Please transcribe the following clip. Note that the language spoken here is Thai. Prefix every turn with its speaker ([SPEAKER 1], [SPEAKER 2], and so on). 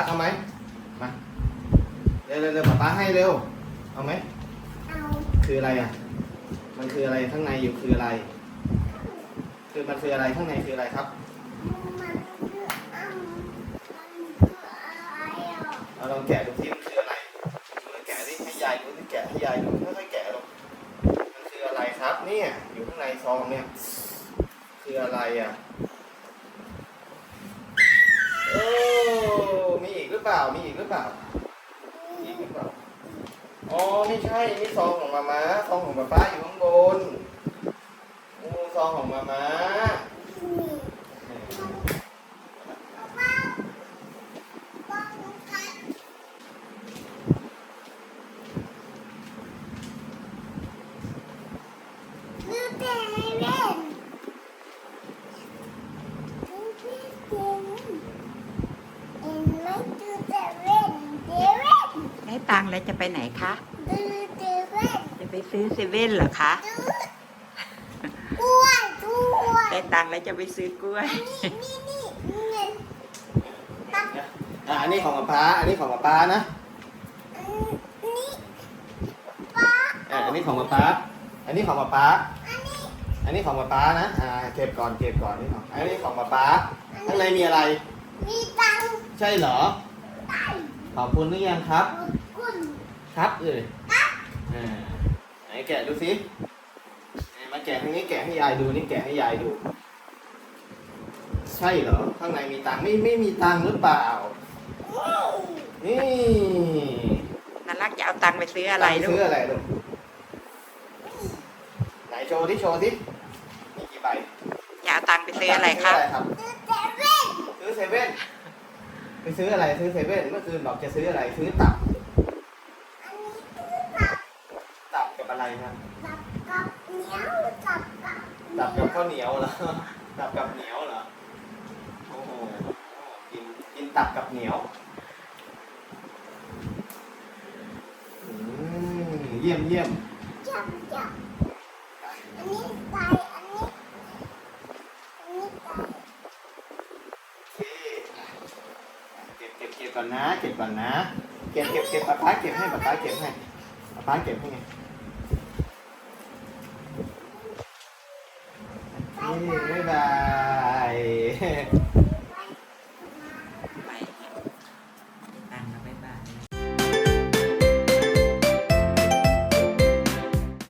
[SPEAKER 1] รักเอาไหมมาเร็วเร็วเร็วป๊าป๊าให้เร็ว เอาไหม
[SPEAKER 2] เอา
[SPEAKER 1] คืออะไรอะ มันคืออะไรข้างในอยู่คืออะไร คือมันคืออะไรข้างในคืออะไรครับ
[SPEAKER 2] มันคืออ้ำมันคืออะไรอะ
[SPEAKER 1] เอาลองแกะดูซิมันคืออะไรลองแกะดิให้ยายดูสิแกะให้ยายดูค่อยๆแกะลงมันคืออะไรครับ เนี่ยอยู่ข้างในซองเนี่ย คืออะไรอะโอ้มีอีกห รือเปล่า มีอีกหรือเปล่ามีอีกหรือเปล่า อ๋อ ไม่ใช่ นี่ซองของมาม้าซองของป๊าป๊าอยู่ข้างบนโอ้ซองของมาม้า
[SPEAKER 2] ดูแต่เล่นดูเอ็นไม่ดูแต่เล่นเดเว่น
[SPEAKER 3] ได้ ตังค์แล้วจะไปไหนคะ
[SPEAKER 2] ดูเดเว่น
[SPEAKER 3] จะไปซื้อเซเว่นเหรอคะ
[SPEAKER 2] ดูกล้วยกล้วย
[SPEAKER 3] ได้ตังค์แล้วจะไปซื้อกล้วย
[SPEAKER 2] นี่นี่นี่เงิน
[SPEAKER 1] อะอันนี้ของป๊าป๊าอันนี้ของป๊าป๊านะ
[SPEAKER 2] นี่ป้า
[SPEAKER 1] อะอันนี้ของป๊าป๊าอันนี้ของป๊าป๊า
[SPEAKER 2] อันนี้
[SPEAKER 1] อันนี้ของป๊าป๊านะอ่าเก็บก่อนเก็บก่อนนี่ของอันนี้ของป๊าป๊าข้างในมีอะไร
[SPEAKER 2] มีตังค์
[SPEAKER 1] ใช่เหรอ
[SPEAKER 2] ได้
[SPEAKER 1] ขอบคุณหรือยังครับ
[SPEAKER 2] กุน
[SPEAKER 1] ครับเอออ่าไหนแกะดูสิไหนมาแกะทางนี้แกะให้ยายดูนี่แกะให้ยายดู ใช่เหรอ ข้างในมีตังค์ไม่ไม่มีตังค์หรือเปล่า นี่
[SPEAKER 3] นารักจะเอาตังค์ไปซื้ออะไรลู
[SPEAKER 1] ซื้
[SPEAKER 3] ก
[SPEAKER 1] ออะไรลูกไหนโชว์ที่โชว์ที่มีกี่ใบ
[SPEAKER 3] จะเอาตังค์ไปซื้ออะไรครับ
[SPEAKER 1] ซื้อเซเว่นไปซื้ออะไรซื้อเซเว่นเมื่อคืนบอกจะซื้ออะไรซื้อตับ
[SPEAKER 2] อันนี้คือตับ
[SPEAKER 1] ตับกับ อะไรครับ
[SPEAKER 2] ตับกับเหนียวตับกับ
[SPEAKER 1] ตับกับข้าวเหนียวเหรอตับกับเหนียวเหรอโอ้โหกินกินตับกับเหนียวอืมเยี่ยมเยี่ยม
[SPEAKER 2] จับจับอันนี้ไก่อันนี้อันนี้ไก่
[SPEAKER 1] โอเคเก็บเก็บเก็บก่อนนะเก็บก่อนนะ เก็บเก็บเก็บป๊าป๊าเก็บให้ป๊าป๊าเก็บให้ป๊าป๊าเก็บให้ไง Bye bye.